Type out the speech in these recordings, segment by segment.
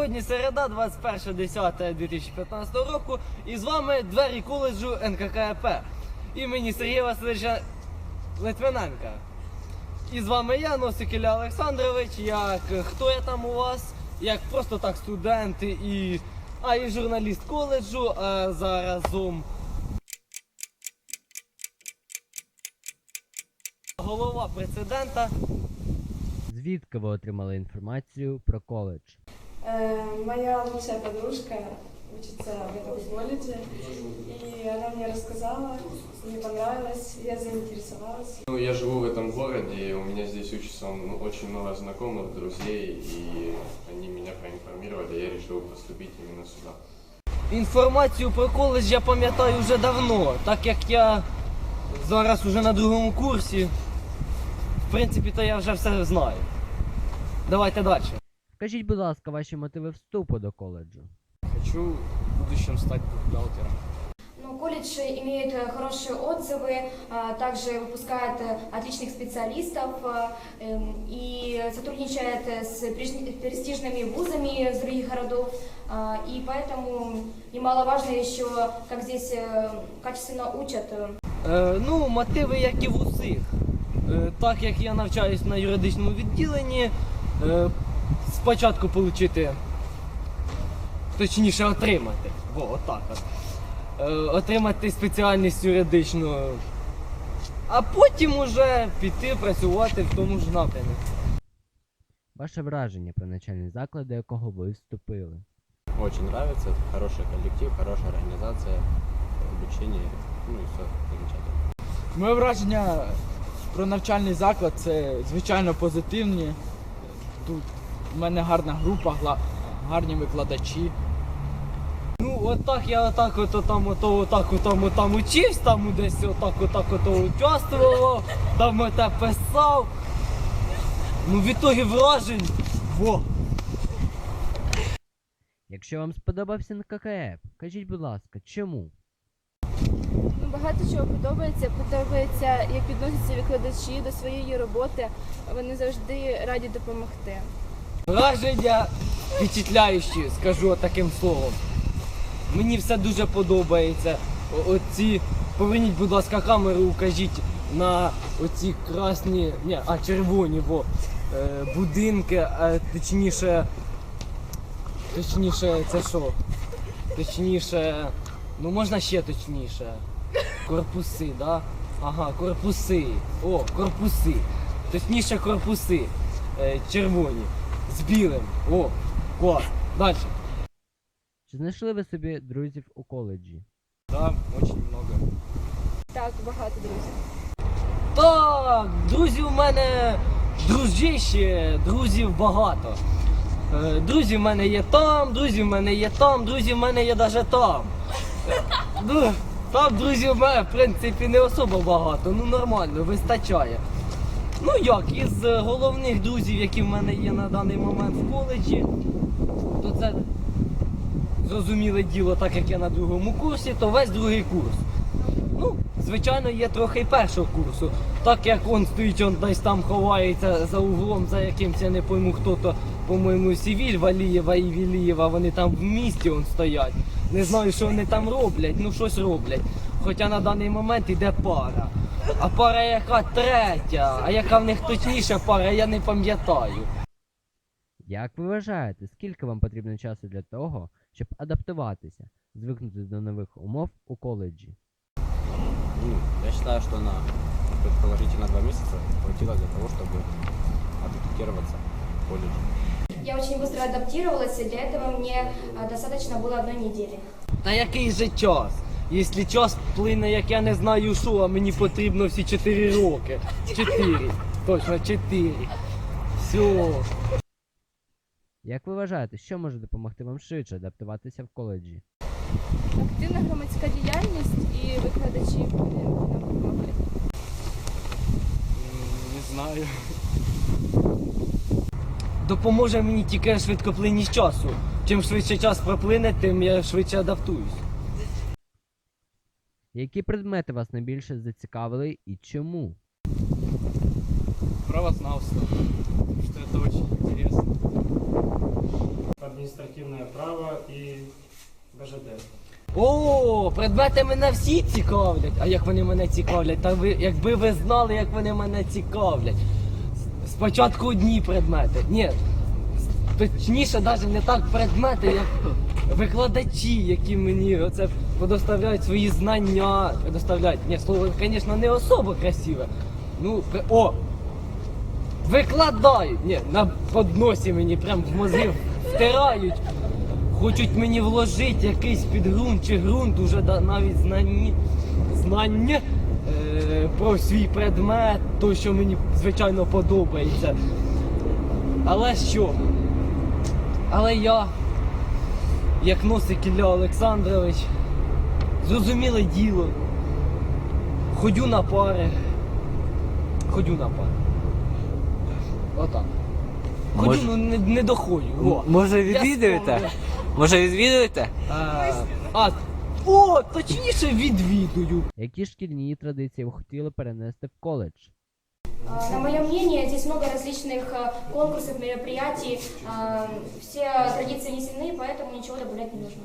Сьогодні середа, 21.10.2015 року, і з вами двері коледжу НККП імені Сергія Васильовича Литвиненка. І з вами я, Носик Ілля Олександрович, як е, хто я там у вас, як просто так студент і, а і журналіст коледжу, а заразом голова прецедента. Звідки ви отримали інформацію про коледж? Э, Моя лучшая подружка учится в этом колледже, и она мне рассказала, мне понравилось, я заинтересовалась. Ну, я живу в этом городе, и у меня здесь учится ну, очень много знакомых, друзей, и они меня проинформировали, я решил поступить именно сюда. Інформацію про коледж я пам'ятаю вже давно, так як я зараз уже на другому курсі. В принципі, то я вже все знаю. Давайте далі. Скажіть, будь ласка, ваші мотиви вступу до коледжу. Хочу в будущем стать бухгалтером. Ну, колледж имеет э, хорошие отзывы, а, также выпускает э, отличных специалистов а, эм, и сотрудничает э, с прежни- престижными вузами из других городов. А, И поэтому немаловажно еще, как здесь э, качественно учат. э, Е, ну, мотиви, як і в усіх. Е, так як я навчаюсь на юридичному відділенні, е, спочатку отримати, точніше отримати. Во, отак от. Е, отримати спеціальність юридичну, а потім уже піти працювати в тому ж напрямі. Ваше враження про навчальний заклад, до якого ви вступили. Очень нравится, хороший коллектив, хорошая организация, обучение, ну и все замечательно. Моє враження про навчальний заклад це звичайно позитивні. Тут в мене гарна група, гарні викладачі. Ну, отак я отак ото там ото отак ото там учивсь, там десь отак отак ото участвував, там оте писав. Ну, в ітогі вражень. Во. Якщо вам сподобався НККФ, кажіть, будь ласка, чому? Ну, багато чого подобається. Подобається, як відносяться викладачі до своєї роботи. Вони завжди раді допомогти. Враження впечатляючі, скажу таким словом. Мені все дуже подобається. Оці, поверніть, будь ласка, камеру, укажіть на оці красні, ні, а червоні во, е, будинки, а, точніше, точніше, це що? Точніше, ну можна ще точніше. Корпуси, да? Ага, корпуси. О, корпуси. Точніше корпуси. Е, червоні. З білим. О, клас. Далі. Чи знайшли ви собі друзів у коледжі? Да, очень много. Так, багато друзів. Так, друзів у мене дружище, друзів багато. Е, Друзі в мене є там, друзі в мене є там, друзі в мене є навіть там. Е, Ну, там друзів в мене, в принципі, не особо багато, ну нормально, вистачає. Ну як, із е, головних друзів, які в мене є на даний момент в коледжі, то це зрозуміле діло, так як я на другому курсі, то весь другий курс. Ну, звичайно, є трохи першого курсу. Так як он стоїть, он десь там ховається за углом, за якимсь я не пойму хто то, по-моєму, Сівіль, Валієва і Вілієва, вони там в місті он стоять. Не знаю, що вони там роблять, ну щось роблять. Хоча на даний момент іде пара. А пара яка третя, а яка в них точніша пара, я не пам'ятаю. Як ви вважаєте, скільки вам потрібно часу для того, щоб адаптуватися, звикнути до нових умов у коледжі? Ну, я считаю, что на предположительно два месяца хватило для того, чтобы адаптироваться в колледже. Я очень быстро адаптировалась, и для этого мне а, достаточно было одной недели. Та який же час? Якщо час плине, як я не знаю що, а мені потрібно всі 4 роки. 4. Точно 4. Все. Як ви вважаєте, що може допомогти вам швидше адаптуватися в коледжі? Активна громадська діяльність і викладачі вони нам допомагають. Не знаю. Допоможе мені тільки швидкоплинність часу. Чим швидше час проплине, тим я швидше адаптуюсь. Які предмети вас найбільше зацікавили і чому? Правознавство. Что это очень интересно. административное право и БЖД. О, предмети мене всі цікавлять. А як вони мене цікавлять? Та ви, якби ви знали, як вони мене цікавлять. Спочатку одні предмети. Ні. Точніше, навіть не так предмети, як викладачі, які мені оце предоставляють свої знання. Предоставляють. Ні, слово, звісно, не особо красиве. Ну, о! Викладають! Ні, на подносі мені прям в мозги втирають. Хочуть мені вложити якийсь підґрунт чи ґрунт, уже навіть знані, знання е, про свій предмет, той, що мені звичайно подобається. Але що? Але я, як носик Ілля Олександрович, зрозуміле діло. Ходю на пари. Ходю на пари. Отак. Ходю, Може- ну не, не доходжу. О. Може Я відвідуєте? сповнив. Може відвідуєте? А, а, о, точніше відвідую. Які шкільні традиції ви хотіли перенести в коледж? А, На мое мнение, здесь много различных а, конкурсов, мероприятий. А, Все традиции внесены, поэтому ничего добавлять не нужно.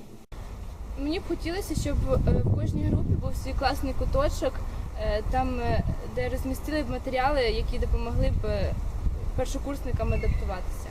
Мені б хотілося, щоб е, в кожній групі був свій класний куточок, е, там, е, де розмістили б матеріали, які допомогли б першокурсникам адаптуватися.